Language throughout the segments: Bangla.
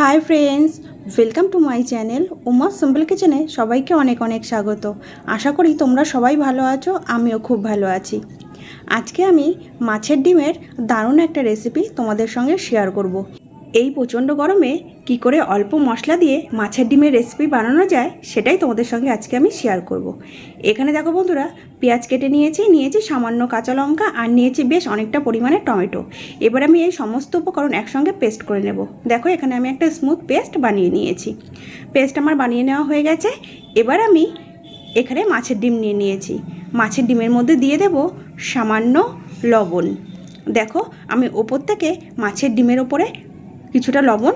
Hi friends welcome to my channel Uma simple কিচেনে সবাইকে অনেক অনেক স্বাগত আশা করি তোমরা সবাই ভালো আছো, আমিও খুব ভালো আছি আজকে আমি মাছের ডিমের দারুণ একটা রেসিপি তোমাদের সঙ্গে শেয়ার করব। এই প্রচণ্ড গরমে কি করে অল্প মশলা দিয়ে মাছের ডিমের রেসিপি বানানো যায় সেটাই তোমাদের সঙ্গে আজকে আমি শেয়ার করব। এখানে দেখো বন্ধুরা, পেঁয়াজ কেটে নিয়েছি নিয়েছি সামান্য কাঁচা লঙ্কা আর নিয়েছি বেশ অনেকটা পরিমাণে টমেটো। এবার আমি এই সমস্ত উপকরণ একসঙ্গে পেস্ট করে নেব। দেখো এখানে আমি একটা স্মুথ পেস্ট বানিয়ে নিয়েছি। পেস্ট আমার বানিয়ে নেওয়া হয়ে গেছে। এবার আমি এখানে মাছের ডিম নিয়ে নিয়েছি। মাছের ডিমের মধ্যে দিয়ে দেব সামান্য লবণ। দেখো আমি ওপর থেকে মাছের ডিমের ওপরে কিছুটা লবণ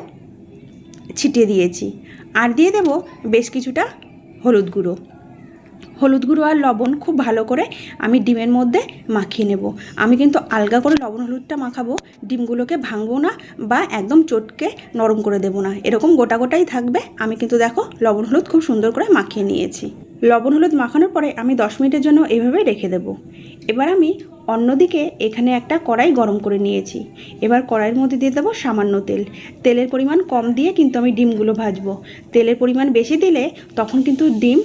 ছিটিয়ে দিয়েছি। আর দিয়ে দেব বেশ কিছুটা হলুদ গুঁড়ো। হলুদ গুঁড়ো আর লবণ খুব ভালো করে আমি ডিমের মধ্যে মাখিয়ে নেব। আমি কিন্তু আলগা করে লবণ হলুদটা মাখাবো, ডিমগুলোকে ভাঙবো না বা একদম চটকে নরম করে দেবো না। এরকম গোটা গোটাই থাকবে। আমি কিন্তু দেখো লবণ হলুদ খুব সুন্দর করে মাখিয়ে নিয়েছি। লবণ হলুদ মাখানোর পরে আমি দশ মিনিটের জন্য এভাবে রেখে দেব। এবার আমি অন্যদিকে এখানে একটা কড়াই গরম করে নিয়েছি। এবার কড়াইয়ের মধ্যে দিয়ে দেবো সামান্য তেল। তেলের পরিমাণ কম দিয়ে কিন্তু আমি ডিমগুলো ভাজবো। তেলের পরিমাণ বেশি দিলে তখন কিন্তু ডিম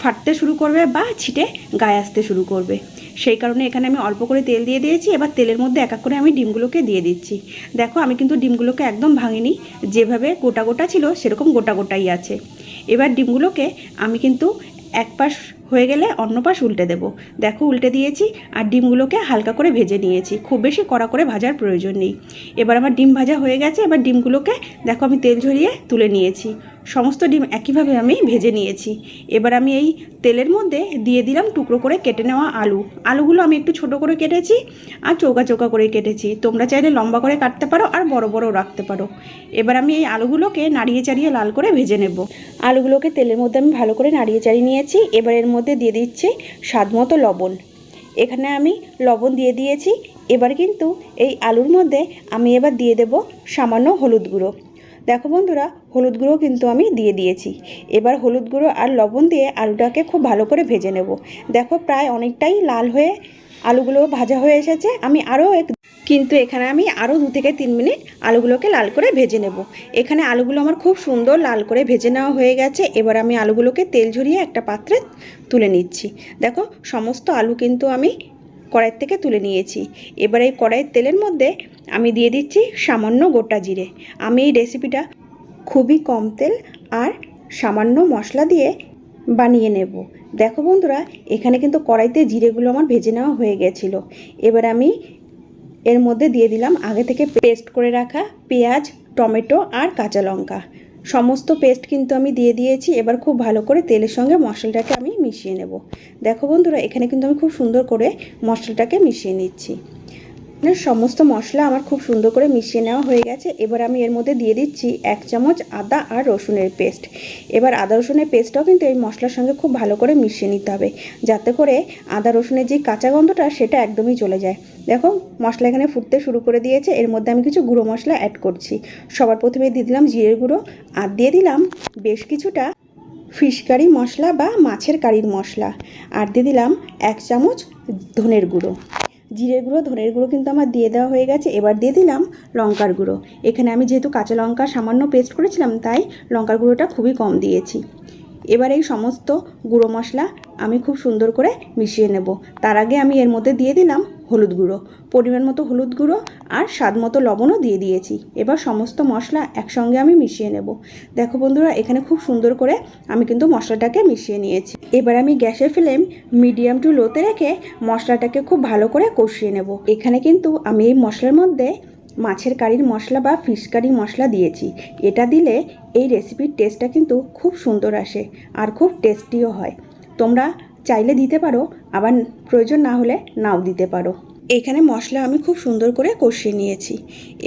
ফাটতে শুরু করবে বা ছিটে গায়ে আসতে শুরু করবে। সেই কারণে এখানে আমি অল্প করে তেল দিয়ে দিয়েছি, এবার তেলের মধ্যে এক এক করে আমি ডিমগুলোকে দিয়ে দিচ্ছি। দেখো, আমি কিন্তু ডিমগুলোকে একদম ভাঙিনি, যেভাবে গোটা গোটা ছিল সেরকম গোটা গোটাই আছে। এবার ডিমগুলোকে আমি কিন্তু এক পাশ হয়ে গেলে অন্য পাশ উল্টে দেবো। দেখো, উল্টে দিয়েছি আর ডিমগুলোকে হালকা করে ভেজে নিয়েছি, খুব বেশি কড়া করে ভাজার প্রয়োজন নেই। এবার আমার ডিম ভাজা হয়ে গেছে, এবার ডিমগুলোকে দেখো, আমি তেল ঝরিয়ে তুলে নিয়েছি। সমস্ত ডিম একইভাবে আমি ভেজে নিয়েছি। এবার আমি এই তেলের মধ্যে দিয়ে দিলাম টুকরো করে কেটে নেওয়া আলু। আলুগুলো আমি একটু ছোট করে কেটেছি আর চৌকা চৌকা করে কেটেছি। তোমরা চাইলে লম্বা করে কাটতে পারো আর বড় বড় রাখতে পারো। এবার আমি এই আলুগুলোকে নাড়িয়ে চাড়িয়ে লাল করে ভেজে নেব। আলুগুলোকে তেলের মধ্যে আমি ভালো করে নাড়িয়ে চাড়িয়ে নিয়েছি। এবার এর মধ্যে দিয়ে দিচ্ছি স্বাদ মতো লবণ। এখানে আমি লবণ দিয়ে দিয়েছি। এবার কিন্তু এই আলুর মধ্যে আমি এবার দিয়ে দেব সামান্য হলুদ গুঁড়ো। দেখো বন্ধুরা, হলুদ গুঁড়ো কিন্তু আমি দিয়ে দিয়েছি। এবার হলুদ গুঁড়ো আর লবণ দিয়ে আলুটাকে খুব ভালো করে ভেজে নেব। দেখো প্রায় অনেকটাই লাল হয়ে আলুগুলো ভাজা হয়ে এসেছে। আমি আরও এক কিন্তু এখানে আমি আরও দু থেকে তিন মিনিট আলুগুলোকে লাল করে ভেজে নেব। এখানে আলুগুলো আমার খুব সুন্দর লাল করে ভেজে নেওয়া হয়ে গেছে। এবার আমি আলুগুলোকে তেল ঝরিয়ে একটা পাত্রে তুলে নিচ্ছি। দেখো, সমস্ত আলু কিন্তু আমি কড়াইয়ের থেকে তুলে নিয়েছি। এবার এই কড়াইয়ের তেলের মধ্যে আমি দিয়ে দিচ্ছি সামান্য গোটা জিরে। আমি এই রেসিপিটা খুবই কম তেল আর সামান্য মশলা দিয়ে বানিয়ে নেব। দেখো বন্ধুরা, এখানে কিন্তু কড়াইতে জিরেগুলো আমার ভেজে নেওয়া হয়ে গেছিল। এবার আমি এর মধ্যে দিয়ে দিলাম আগে থেকে পেস্ট করে রাখা পেঁয়াজ, টমেটো আর কাঁচা লঙ্কা। সমস্ত পেস্ট কিন্তু আমি দিয়ে দিয়েছি। এবার খুব ভালো করে তেলের সঙ্গে মশলাটাকে আমি মিশিয়ে নেব। দেখো বন্ধুরা, এখানে কিন্তু আমি খুব সুন্দর করে মশলাটাকে মিশিয়ে নিচ্ছি। সমস্ত মশলা আমার খুব সুন্দর করে মিশিয়ে নেওয়া হয়ে গেছে। এবার আমি এর মধ্যে দিয়ে দিচ্ছি এক চামচ আদা আর রসুনের পেস্ট। এবার আদা রসুনের পেস্টটাও কিন্তু এই মশলার সঙ্গে খুব ভালো করে মিশিয়ে নিতে হবে, যাতে করে আদা রসুনের যে কাঁচা গন্ধটা, সেটা একদমই চলে যায়। দেখো, মশলা এখানে ফুটতে শুরু করে দিয়েছে। এর মধ্যে আমি কিছু গুঁড়ো মশলা অ্যাড করছি। সবার প্রথমে দিয়ে দিলাম জিরের গুঁড়ো। আর দিয়ে দিলাম বেশ কিছুটা ফিশ কারি মশলা বা মাছের কারির মশলা। আর দিয়ে দিলাম এক চামচ ধনের গুঁড়ো। জিরের গুঁড়ো, ধনের গুঁড়ো কিন্তু আমার দিয়ে দেওয়া হয়ে গেছে। এবার দিয়ে দিলাম লঙ্কার গুঁড়ো। এখানে আমি যেহেতু কাঁচা লঙ্কা সামান্য পেস্ট করেছিলাম, তাই লঙ্কার গুঁড়োটা খুবই কম দিয়েছি। এবার এই সমস্ত গুঁড়ো মশলা আমি খুব সুন্দর করে মিশিয়ে নেব। তার আগে আমি এর মধ্যে দিয়ে দিলাম হলুদ গুঁড়ো। পরিমাণ মতো হলুদ গুঁড়ো আর স্বাদ মতো লবণও দিয়ে দিয়েছি। এবার সমস্ত মশলা একসঙ্গে আমি মিশিয়ে নেব। দেখো বন্ধুরা, এখানে খুব সুন্দর করে আমি কিন্তু মশলাটাকে মিশিয়ে নিয়েছি। এবার আমি গ্যাসের ফ্লেম মিডিয়াম টু লোতে রেখে মশলাটাকে খুব ভালো করে কষিয়ে নেব। এখানে কিন্তু আমি এই মশলার মধ্যে মাছের কারির মশলা বা ফিশ কারি মশলা দিয়েছি। এটা দিলে এই রেসিপির টেস্টটা কিন্তু খুব সুন্দর আসে আর খুব টেস্টিও হয়। তোমরা চাইলে দিতে পারো, আবার প্রয়োজন না হলে নাও দিতে পারো। এখানে মশলা আমি খুব সুন্দর করে কষিয়ে নিয়েছি।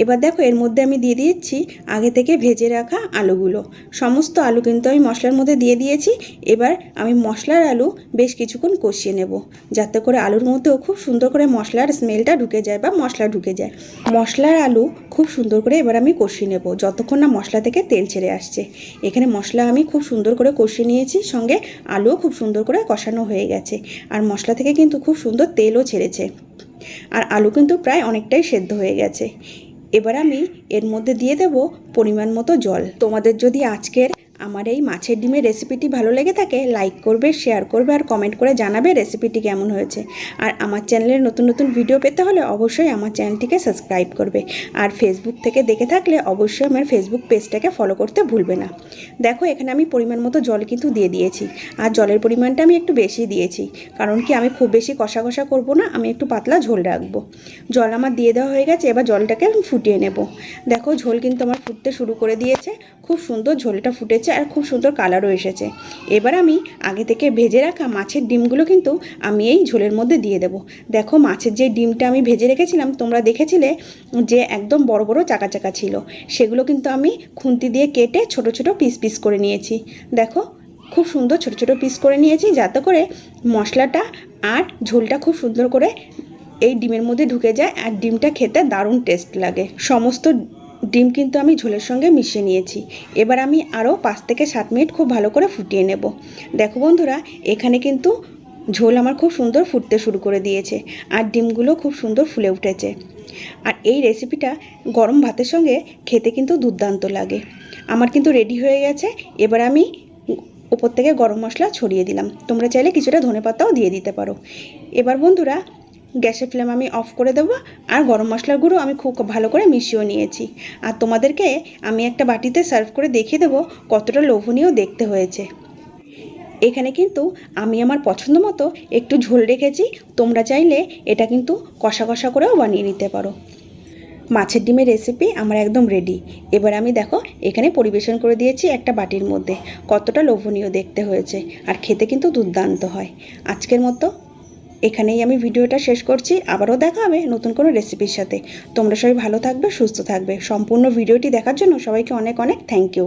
এবার দেখো এর মধ্যে আমি দিয়ে দিচ্ছি আগে থেকে ভেজে রাখা আলুগুলো। সমস্ত আলু কিন্তু আমি মশলার মধ্যে দিয়ে দিয়েছি। এবার আমি মশলার আলু বেশ কিছুক্ষণ কষিয়ে নেব যাতে করে আলুর মধ্যেও খুব সুন্দর করে মশলার স্মেলটা ঢুকে যায় বা মশলা ঢুকে যায়। মশলার আলু খুব সুন্দর করে এবার আমি কষিয়ে নেব যতক্ষণ না মশলা থেকে তেল ছেড়ে আসছে। এখানে মশলা আমি খুব সুন্দর করে কষিয়ে নিয়েছি, সঙ্গে আলুও খুব সুন্দর করে কষানো হয়ে গেছে। আর মশলা থেকে কিন্তু খুব সুন্দর তেলও ছেড়েছে। আর আলু কিন্তু প্রায় অনেকটাই সেদ্ধ হয়ে গেছে। এবার আমি এর মধ্যে দিয়ে দেব পরিমাণ মতো জল। তোমাদের যদি আজকের আমার এই মাছের ডিমের রেসিপিটি ভালো লেগে থাকে লাইক করবে শেয়ার করবে আর কমেন্ট করে জানাবে রেসিপিটি কেমন হয়েছে। আর আমার চ্যানেলের নতুন নতুন ভিডিও পেতে হলে অবশ্যই আমার চ্যানেলটিকে সাবস্ক্রাইব করবে। আর ফেসবুক থেকে দেখে থাকলে অবশ্যই আমার ফেসবুক পেজটাকে ফলো করতে ভুলবে না। দেখো, এখানে আমি পরিমাণ মতো জল কিন্তু দিয়ে দিয়েছি। আর জলের পরিমাণটা আমি একটু বেশি দিয়েছি। কারণ কি, আমি খুব বেশি কষা কষা করব না, আমি একটু পাতলা ঝোল রাখব। জল আমার দিয়ে দেওয়া হয়ে গেছে, এবার জলটাকে আমি ফুটিয়ে নেব। দেখো, ঝোল কিন্তু আমার ফুটতে শুরু করে দিয়েছে। খুব সুন্দর ঝোলটা ফুটেছে। আর খুব সুন্দর কালারও এসেছে। এবার আমি আগে থেকে ভেজে রাখা মাছের ডিমগুলো কিন্তু আমি এই ঝোলের মধ্যে দিয়ে দেবো। দেখো মাছের যে ডিমটা আমি ভেজে রেখেছিলাম, তোমরা দেখেছিলে যে একদম বড় বড় চাকা চাকা ছিল। সেগুলো কিন্তু আমি খুন্তি দিয়ে কেটে ছোট ছোট পিস পিস করে নিয়েছি। দেখো খুব সুন্দর ছোট ছোট পিস করে নিয়েছি যাতে করে মশলাটা আর ঝোলটা খুব সুন্দর করে এই ডিমের মধ্যে ঢুকে যায় আর ডিমটা খেতে দারুণ টেস্ট লাগে। সমস্ত ডিম কিন্তু আমি ঝোলের সঙ্গে মিশিয়ে নিয়েছি। এবার আমি আরও পাঁচ থেকে সাত মিনিট খুব ভালো করে ফুটিয়ে নেব। দেখো বন্ধুরা, এখানে কিন্তু ঝোল আমার খুব সুন্দর ফুটতে শুরু করে দিয়েছে আর ডিমগুলো খুব সুন্দর ফুলে উঠেছে। আর এই রেসিপিটা গরম ভাতের সঙ্গে খেতে কিন্তু দুর্দান্ত লাগে। আমার কিন্তু রেডি হয়ে গেছে, এবার আমি উপর থেকে গরম মশলা ছড়িয়ে দিলাম। তোমরা চাইলে কিছুটা ধনেপাতাও দিয়ে দিতে পারো। এবার বন্ধুরা গ্যাসের ফ্লেম আমি অফ করে দেবো আর গরম মশলার গুঁড়ো আমি খুব ভালো করে মিশিয়েও নিয়েছি। আর তোমাদেরকে আমি একটা বাটিতে সার্ভ করে দেখিয়ে দেবো কতটা লোভনীয় দেখতে হয়েছে। এখানে কিন্তু আমি আমার পছন্দ মতো একটু ঝোল রেখেছি, তোমরা চাইলে এটা কিন্তু কষা কষা করেও বানিয়ে নিতে পারো। মাছের ডিমের রেসিপি আমার একদম রেডি এবার আমি দেখো এখানে পরিবেশন করে দিয়েছি একটা বাটির মধ্যে, কতটা লোভনীয় দেখতে হয়েছে। আর খেতে কিন্তু দুর্দান্ত হয়। আজকের মতো এখানেই আমি ভিডিওটা শেষ করছি। আবারও দেখা হবে নতুন কোনো রেসিপির সাথে। তোমরা সবাই ভালো থাকবে, সুস্থ থাকবে। সম্পূর্ণ ভিডিওটি দেখার জন্য সবাইকে অনেক অনেক থ্যাংক ইউ